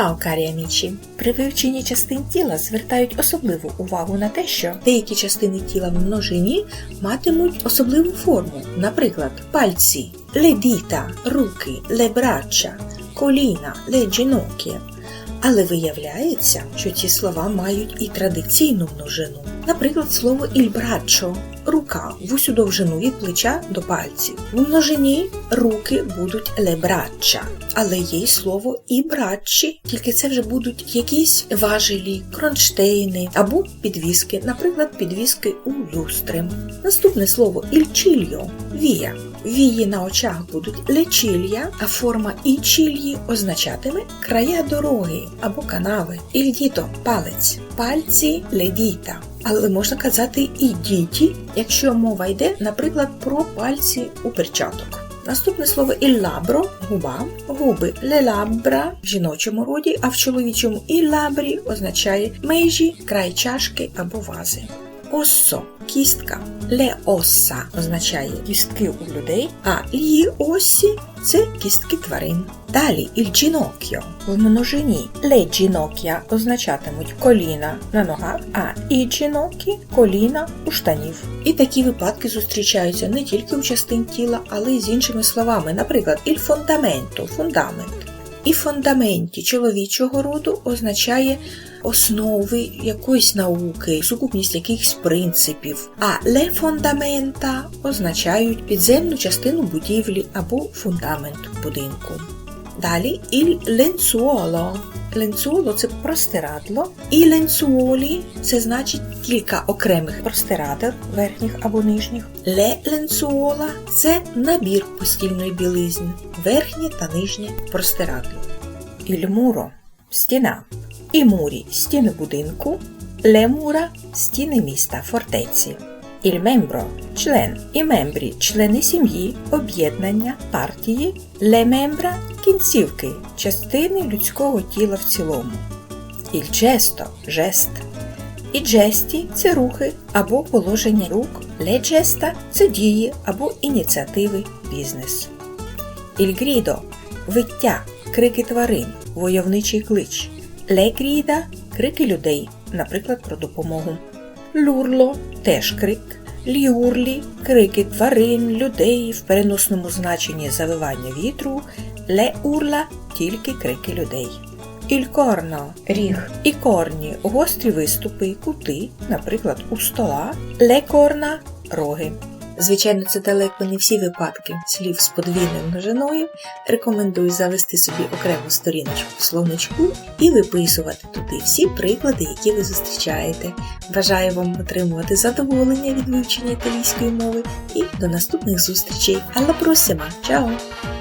Ciao, cari amici! При вивченні частин тіла звертають особливу увагу на те, що деякі частини тіла в множині матимуть особливу форму, наприклад, пальці, le dita, руки, braccia, коліна, ginocchia. Але виявляється, що ці слова мають і традиційну множину. Наприклад, слово braccio – рука в усю довжину від плеча до пальців. В множині руки будуть braccia, але є й слово і браччі, тільки це вже будуть якісь важелі, кронштейни або підвіски, наприклад, підвіски у люстри. Наступне слово ciglio – вія. Вії на очах будуть лечілля, а форма і чільї означатиме края дороги або канави. Ільдіто палець, пальці ледіта. Але можна казати і діті, якщо мова йде, наприклад, про пальці у перчаток. Наступне слово іллабро губа, губи лелабра в жіночому роді, а в чоловічому іллабрі означає межі, край чашки або вази. Оссо кістка. Ле осса означає кістки у людей, а лі осі це кістки тварин. Далі il в множині ле ginocchia означатимуть коліна на ногах, а і ginocchi – коліна у штанів. І такі випадки зустрічаються не тільки у частин тіла, але й з іншими словами, наприклад, il fondamento – фундамент. І фундаменті чоловічого роду означає основи якоїсь науки, сукупність якихось принципів, а ле фундамента означають підземну частину будівлі або фундамент будинку. Далі il lenzuolo. Ленцуоло це простирадло, і ленцуолі це значить кілька окремих простирадел, верхніх або нижніх. Ле ленцуола це набір постільної білизни, верхнє та нижнє простирадло. Muro – стіна. І мурі стіни будинку, ле мура стіни міста, фортеці. Il membro – член і мембрі члени сім'ї, об'єднання, партії, ле мембра кінцівки, частини людського тіла в цілому. Il gesto – жест. І джесті це рухи або положення рук, ле джеста це дії або ініціативи бізнес. Il grido – виття, крики тварин, войовничий клич. Ле гріда крики людей, наприклад, про допомогу. Люрло теж крик. Ліурлі крики тварин, людей в переносному значенні завивання вітру. Ле урла тільки крики людей. Ількорно ріг і корні гострі виступи, кути, наприклад, у стола. Ле корна роги. Звичайно, це далеко не всі випадки слів з подвійною множиною. Рекомендую завести собі окрему сторіночку в словничку і виписувати туди всі приклади, які ви зустрічаєте. Бажаю вам отримувати задоволення від вивчення італійської мови і до наступних зустрічей. Alla prossima! Ciao!